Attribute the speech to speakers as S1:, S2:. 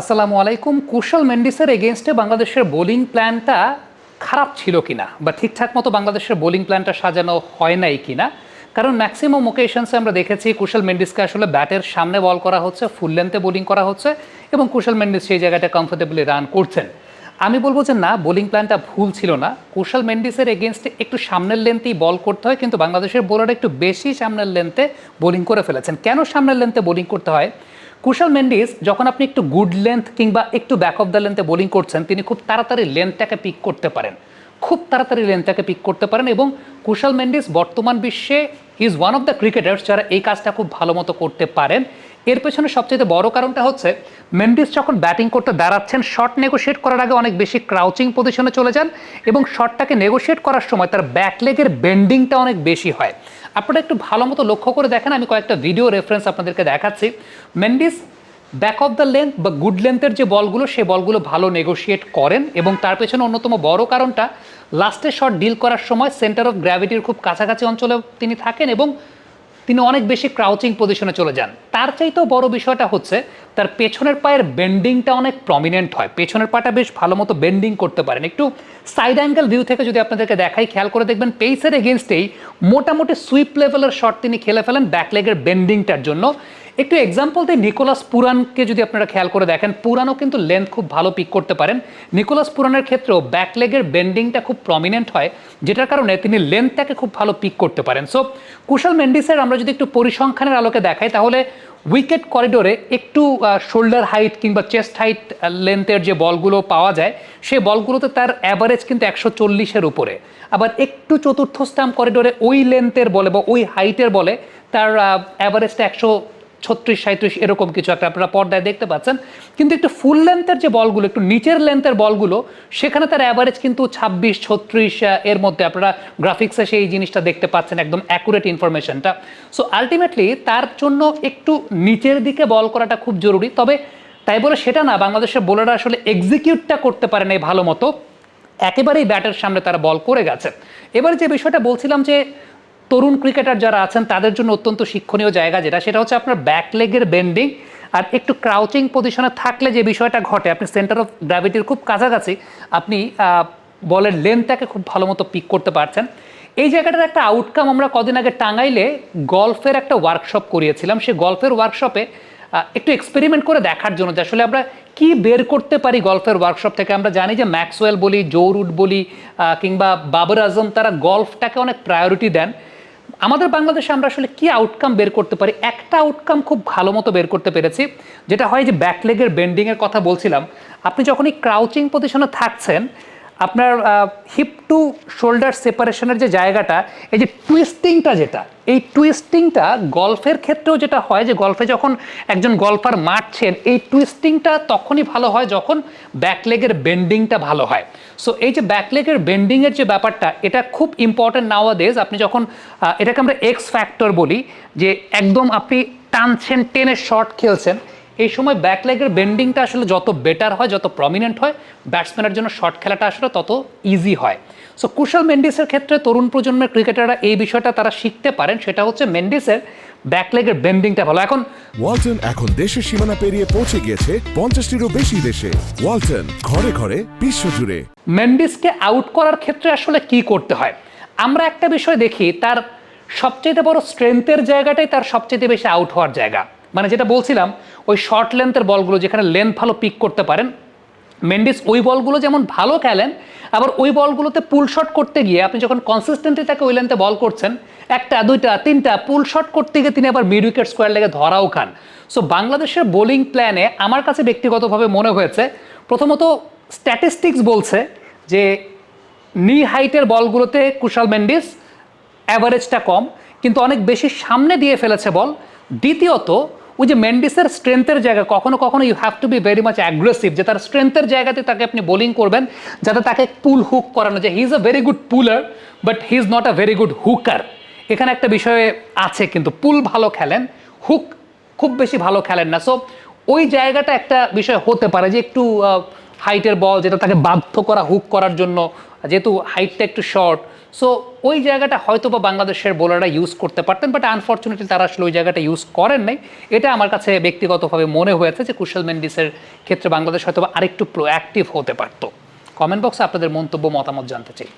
S1: আসসালামু আলাইকুম। কুশল মেন্ডিসের এগেনস্টে বাংলাদেশের বোলিং প্ল্যানটা খারাপ ছিল কিনা বা ঠিকঠাক মতো বাংলাদেশের বোলিং প্ল্যানটা সাজানো হয় নাই কিনা? কারণ ম্যাক্সিমাম ওকেশনসে আমরা দেখেছি কুশল মেন্ডিসকে আসলে ব্যাটের সামনে বল করা হচ্ছে ফুল লেন্থে বোলিং করা হচ্ছে এবং কুশল মেন্ডিস সেই জায়গাটা কমফোর্টেবলি রান করছেন। আমি বলব যে না বোলিং প্ল্যানটা ভুল ছিল না। কুশল মেন্ডিসের এগেনস্টে একটু সামনের লেন্থেই বল করতে হয়, কিন্তু বাংলাদেশের বোলার একটু বেশি সামনের লেন্থে বোলিং করে ফেলেছেন। কেন সামনের লেন্থে বোলিং করতে হয়? কুশল মেন্ডিস, যখন আপনি একটু গুড লেন্থ কিংবা একটু ব্যাক অফ দ্য লেন্থে বোলিং করছেন, তিনি খুব তাড়াতাড়ি লেন্থটাকে পিক করতে পারেন। খুব তাড়াতাড়ি লেন্থটাকে পিক করতে পারেন এবং কুশল মেন্ডিস বর্তমান বিশ্বে is one of the cricketers যারা এই কাজটা খুব ভালো মতো করতে পারেন। এর পেছনে সবচেয়ে বড় কারণটা হচ্ছে মেন্ডিস যখন ব্যাটিং করতে দাঁড়াচ্ছেন শট নেগোশিয়েট করার আগে অনেক বেশি ক্রাউচিং পজিশনে চলে যান এবং শটটাকে নেগোশিয়েট করার সময় তার ব্যাকলেগের বেন্ডিংটা অনেক বেশি হয়। আপনারা একটু ভালো মতো লক্ষ্য করে দেখেন, আমি কয়েকটা ভিডিও রেফারেন্স আপনাদেরকে দেখাচ্ছি। Mendis back of the length বা গুড লেন্থের যে বলগুলো, সে বলগুলো ভালো নেগোশিয়েট করেন এবং তার পেছনে অন্যতম বড় কারণটা লাস্টের শট ডিল করার সময় সেন্টার অফ গ্র্যাভিটির খুব কাছাকাছি অঞ্চলে তিনি থাকেন এবং তিনি অনেক বেশি ক্রাউচিং পজিশনে চলে যান। তার চাইতেও বড় বিষয়টা হচ্ছে, তার পেছনের পায়ের বেন্ডিংটা অনেক প্রমিনেন্ট হয়। পেছনের পাটা বেশ ভালো মতো বেন্ডিং করতে পারেন। একটু সাইড অ্যাঙ্গেল ভিউ থেকে যদি আপনাদেরকে দেখাই, খেয়াল করে দেখবেন পেসের এগেনস্টেই মোটামুটি সুইপ লেভেলের শট তিনি খেলে ফেলেন ব্যাকলেগের বেন্ডিংটার জন্য। একটু এক্সাম্পল দিই নিকোলাস পুরানকে যদি আপনারা খেয়াল করে দেখেন পুরানও কিন্তু লেন্থ খুব ভালো পিক করতে পারেন। নিকোলাস পুরানের ক্ষেত্রেও ব্যাকলেগের বেন্ডিংটা খুব প্রমিনেন্ট হয়, যেটার কারণে তিনি লেন্থটাকে খুব ভালো পিক করতে পারেন। সো কুশল মেন্ডিসের আমরা যদি একটু পরিসংখ্যানের আলোকে দেখাই, তাহলে উইকেট করিডোরে একটু শোল্ডার হাইট কিংবা চেস্ট হাইট লেন্থের যে বলগুলো পাওয়া যায় সেই বলগুলোতে তার অ্যাভারেজ কিন্তু একশো চল্লিশের উপরে। আবার একটু চতুর্থ স্টাম্প করিডোরে ওই লেন্থের বলে বা ওই হাইটের বলে তার অ্যাভারেজটা একশো ছত্রিশ সাঁত্রিশ এরকম কিছু একটা আপনারা পর্দায় দেখতে পাচ্ছেন। কিন্তু একটু ফুল লেন্থের যে বলগুলো, একটু নিচের লেন্থের বলগুলো, সেখানে তার অ্যাভারেজ কিন্তু ছাব্বিশ, ছত্রিশ এর মধ্যে আপনারা গ্রাফিক্সে সেই জিনিসটা দেখতে পাচ্ছেন একদম অ্যাকুরেট ইনফরমেশনটা সো আলটিমেটলি তার জন্য একটু নিচের দিকে বল করাটা খুব জরুরি। তবে তাই বলে সেটা না, বাংলাদেশের বোলাররা আসলে এক্সিকিউটটা করতে পারে না ভালো মতো। একেবারেই ব্যাটের সামনে তারা বল করে গেছে। এবার যে বিষয়টা বলছিলাম যে তরুণ ক্রিকেটার যারা আছেন, তাদের জন্য অত্যন্ত শিক্ষণীয় জায়গা যেটা। সেটা হচ্ছে আপনার ব্যাক লেগের বেন্ডিং আর একটু ক্রাউচিং পজিশনে থাকলে যে বিষয়টা ঘটে, আপনি সেন্টার অফ গ্র্যাভিটির খুব কাছাকাছি আপনি বলের লেন্থটাকে খুব ভালো মতো পিক করতে পারছেন। এই জায়গাটার একটা আউটকাম আমরা কদিন আগে টাঙ্গাইলে গল্ফের একটা ওয়ার্কশপ করিয়েছিলাম। সেই গল্ফের ওয়ার্কশপে একটু এক্সপেরিমেন্ট করে দেখার জন্য যে আসলে আমরা কি বের করতে পারি গল্ফের ওয়ার্কশপ থেকে। আমরা জানি যে ম্যাক্সওয়েল বলি জৌরুড বলি কিংবা বাবর আজম তারা গল্ফটাকে অনেক প্রায়োরিটি দেন। আমাদের বাংলাদেশে আমরা আসলে কি আউটকাম বের করতে পারি? একটা আউটকাম খুব ভালো মতো বের করতে পেরেছি, যেটা হয় যে ব্যাকলেগের বেন্ডিংয়ের কথা বলছিলাম। আপনি যখন এই ক্রাউচিং পজিশনে থাকছেন আপনার হিপ টু শোল্ডার সেপারেশনের যে জায়গাটা, এই যে টুইস্টিংটা যেটা, এই টুইস্টিংটা গল্ফের ক্ষেত্রেও যেটা হয় যে গল্ফে যখন একজন গল্ফার মারছেন, এই টুইস্টিংটা তখনই ভালো হয় যখন ব্যাকলেগের বেন্ডিংটা ভালো হয়। সো এই যে ব্যাকলেগের বেন্ডিংয়ের যে ব্যাপারটা, এটা খুব ইম্পর্টেন্ট নাওয়াদেজ আপনি যখন এটাকে আমরা এক্স ফ্যাক্টর বলি, যে একদম আপনি টানছেন টেনের শর্ট খেলছেন এই সময় ব্যাকলেগের বেন্ডিংটা আসলে যত বেটার হয় যত প্রমিনেন্ট হয় ব্যাটসম্যানের জন্য শর্ট খেলাটা আসলে তত ইজি হয়। সো কুশল মেন্ডিসের ক্ষেত্রে তরুণ প্রজন্মের ক্রিকেটাররা এই বিষয়টা তারা শিখতে পারেন সেটা হচ্ছে মেন্ডিসের ব্যাকলেগের বেন্ডিংটা ভালো। এখন
S2: ওয়ালটন এখন দেশের সীমানা পেরিয়ে পৌঁছে গিয়েছে পঞ্চাশটিরও বেশি দেশে। ওয়ালটন ঘরে ঘরে বিশ্বজুড়ে।
S1: মেন্ডিসকে আউট করার ক্ষেত্রে আসলে কি করতে হয়? আমরা একটা বিষয় দেখি তার সবচেয়ে বড় স্ট্রেংথের জায়গাটাই তার সবচেয়ে বেশি আউট হওয়ার জায়গা। মানে যেটা বলছিলাম, ওই শর্ট লেন্থের বলগুলো যেখানে লেন্থ ভালো পিক করতে পারেন মেন্ডিস ওই বলগুলো যেমন ভালো খেলেন, আবার ওই বলগুলোতে পুল শট করতে গিয়ে আপনি যখন কনসিস্টেন্টলি তাকে ওই লেন্থে বল করছেন, একটা, দুইটা, তিনটা পুল শট করতে গিয়ে তিনি আবার মিড উইকেট স্কোয়ার লেগে ধরাও খান। সো বাংলাদেশের বোলিং প্ল্যানে আমার কাছে ব্যক্তিগতভাবে মনে হয়েছে, প্রথমত স্ট্যাটিস্টিক্স বলছে যে নি হাইটের বলগুলোতে কুশাল মেন্ডিস অ্যাভারেজটা কম, কিন্তু অনেক বেশি সামনে দিয়ে ফেলেছে বল দ্বিতীয়ত ওই যে মেন্ডিসের স্ট্রেংথের জায়গা, কখনো কখনো you have to be very much aggressive যে তার স্ট্রেংথের জায়গাতে তাকে আপনি বোলিং করবেন, যাতে তাকে পুল হুক করানো যায়। He is a very good puller but he is not a very good hooker এখানে একটা বিষয়ে আছে, কিন্তু পুল ভালো খেলেন হুক খুব বেশি ভালো খেলেন না। সো ওই জায়গাটা একটা বিষয় হতে পারে যে একটু হাইটের বল যেটা তাকে বাধ্য করা হুক করার জন্য। যেহেতু হাইটটা একটু শর্ট সো ওই জায়গাটা হয়তো বা বাংলাদেশের বোলাররা ইউজ করতে পারতেন বাট আনফর্চুনেটলি তারা আসলে ওই জায়গাটা ইউজ করেন নাই। এটা আমার কাছে ব্যক্তিগতভাবে মনে হয়েছে যে কুশল মেন্ডিসের ক্ষেত্রে বাংলাদেশ হয়তো আরেকটু প্রোঅ্যাক্টিভ হতে পারতো। কমেন্ট বক্সে আপনাদের মন্তব্য, মতামত জানতে চাই।